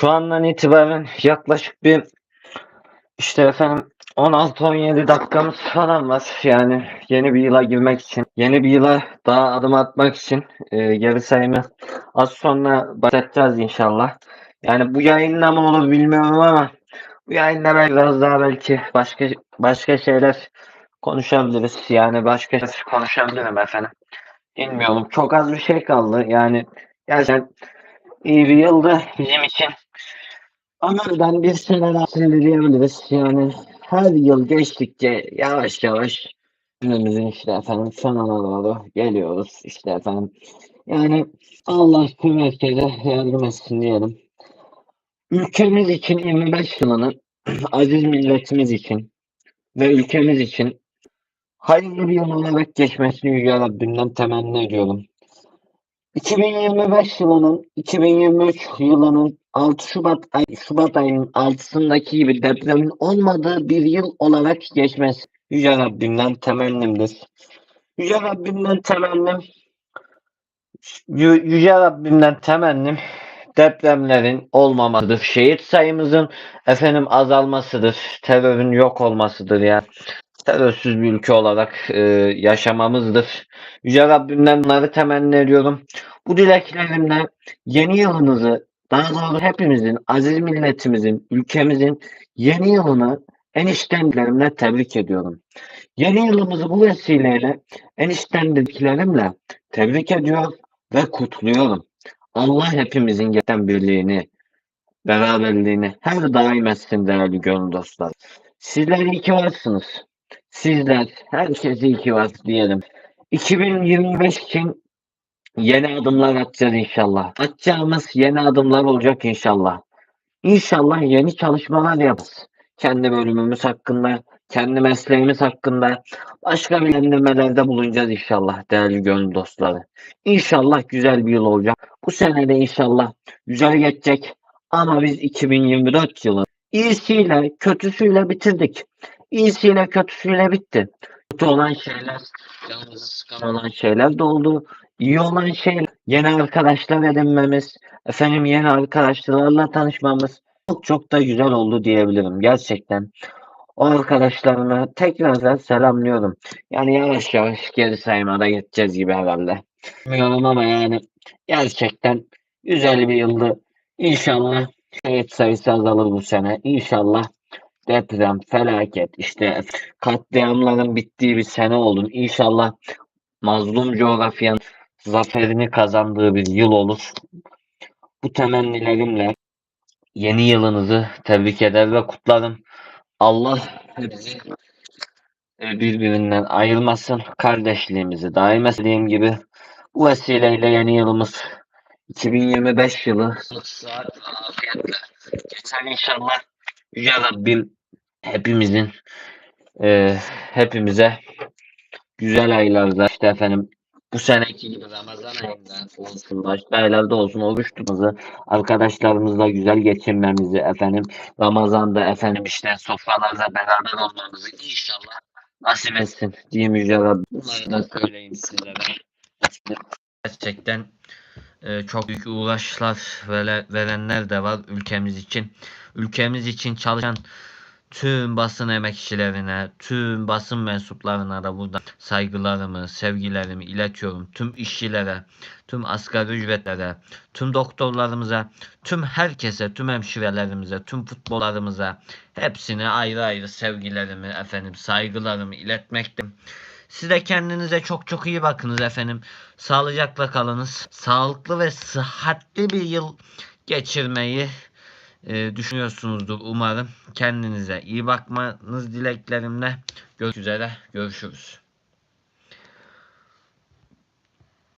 Şu andan itibaren yaklaşık bir işte efendim 16-17 dakikamız falan var. Yani yeni bir yıla girmek için, yeni bir yıla daha adım atmak için e, geri sayımı az sonra başlatacağız inşallah. Yani bu yayında mı olur bilmiyorum ama bu yayında ben biraz daha belki başka başka şeyler konuşabiliriz. Yani başka şeyler konuşabilirim efendim. Bilmiyorum. Çok az bir şey kaldı. Yani gerçekten iyi bir yıldı bizim için. Ömürden bir sene daha. Yani her yıl geçtikçe yavaş yavaş günümüzün işte efendim sonuna doğru geliyoruz. İşte efendim yani Allah tüm herkese yardım etsin diyelim. Ülkemiz için 25 yılını aziz milletimiz için ve ülkemiz için hayırlı bir yıl olarak geçmesini Yüce Rabbimden temenni ediyorum. 2025 yılının 2023 yılının 6 Şubat ay, Şubat ayının 6'sındaki gibi depremin olmadığı bir yıl olarak geçmesi Yüce Rabbimden temennimdir. Yüce Rabbimden temennim Yü- Yüce Rabbimden temennim depremlerin olmamasıdır. Şehit sayımızın efendim azalmasıdır. Terörün yok olmasıdır yani. Terörsüz bir ülke olarak e, yaşamamızdır. Yüce Rabbimden bunları temenni ediyorum. Bu dileklerimle yeni yılınızı daha doğrusu hepimizin, aziz milletimizin, ülkemizin yeni yılını en içten dilerimle tebrik ediyorum. Yeni yılımızı bu vesileyle en içten dileklerimle tebrik ediyor ve kutluyorum. Allah hepimizin gerçekten birliğini, beraberliğini her daim etsin değerli gönül dostlar. Sizler iyi ki varsınız. Sizler, herkes iyi ki var diyelim. 2025 için yeni adımlar atacağız inşallah. Atacağımız yeni adımlar olacak inşallah. İnşallah yeni çalışmalar yaparız. Kendi bölümümüz hakkında, kendi mesleğimiz hakkında başka bilgilendirmelerde bulunacağız inşallah değerli gönül dostları. İnşallah güzel bir yıl olacak. Bu sene de inşallah güzel geçecek. Ama biz 2024 yılı iyisiyle kötüsüyle bitirdik. İyisiyle kötüsüyle bitti. Kötü olan şeyler, canımızı sıkan olan şeyler de oldu. İyi olan şeyler, yeni arkadaşlar edinmemiz, efendim yeni arkadaşlarla tanışmamız çok çok da güzel oldu diyebilirim gerçekten. O arkadaşlarımı tekrar selamlıyorum. Yani yavaş yavaş geri saymada geçeceğiz gibi herhalde. Bilmiyorum ama yani gerçekten güzel bir yıldı. İnşallah şehit sayısı azalır bu sene. İnşallah deprem, felaket, işte katliamların bittiği bir sene olur. İnşallah mazlum coğrafyanın zaferini kazandığı bir yıl olur. Bu temennilerimle yeni yılınızı tebrik eder ve kutlarım. Allah hepsi e, birbirinden ayırmasın. Kardeşliğimizi daim ettiğim gibi bu vesileyle yeni yılımız 2025 yılı saat afiyetle geçer inşallah. Yüce Rabbim hepimizin e, hepimize güzel aylarda işte efendim bu seneki gibi Ramazan ayında olsun, başka aylarda olsun oruç arkadaşlarımızla güzel geçirmemizi efendim Ramazan'da efendim işte sofralarda beraber olmamızı inşallah nasip etsin diyeyim Yüce Rabbim. Bunları da söyleyeyim sizlere. Gerçekten e, çok büyük uğraşlar vere- verenler de var ülkemiz için. Ülkemiz için çalışan tüm basın emekçilerine, tüm basın mensuplarına da burada saygılarımı, sevgilerimi iletiyorum. Tüm işçilere, tüm asgari ücretlere, tüm doktorlarımıza, tüm herkese, tüm hemşirelerimize, tüm futbollarımıza hepsine ayrı ayrı sevgilerimi, efendim saygılarımı iletmekteyim. Siz de kendinize çok çok iyi bakınız efendim. Sağlıcakla kalınız. Sağlıklı ve sıhhatli bir yıl geçirmeyi e, düşünüyorsunuzdur umarım. Kendinize iyi bakmanız dileklerimle. Görüşmek üzere. Görüşürüz.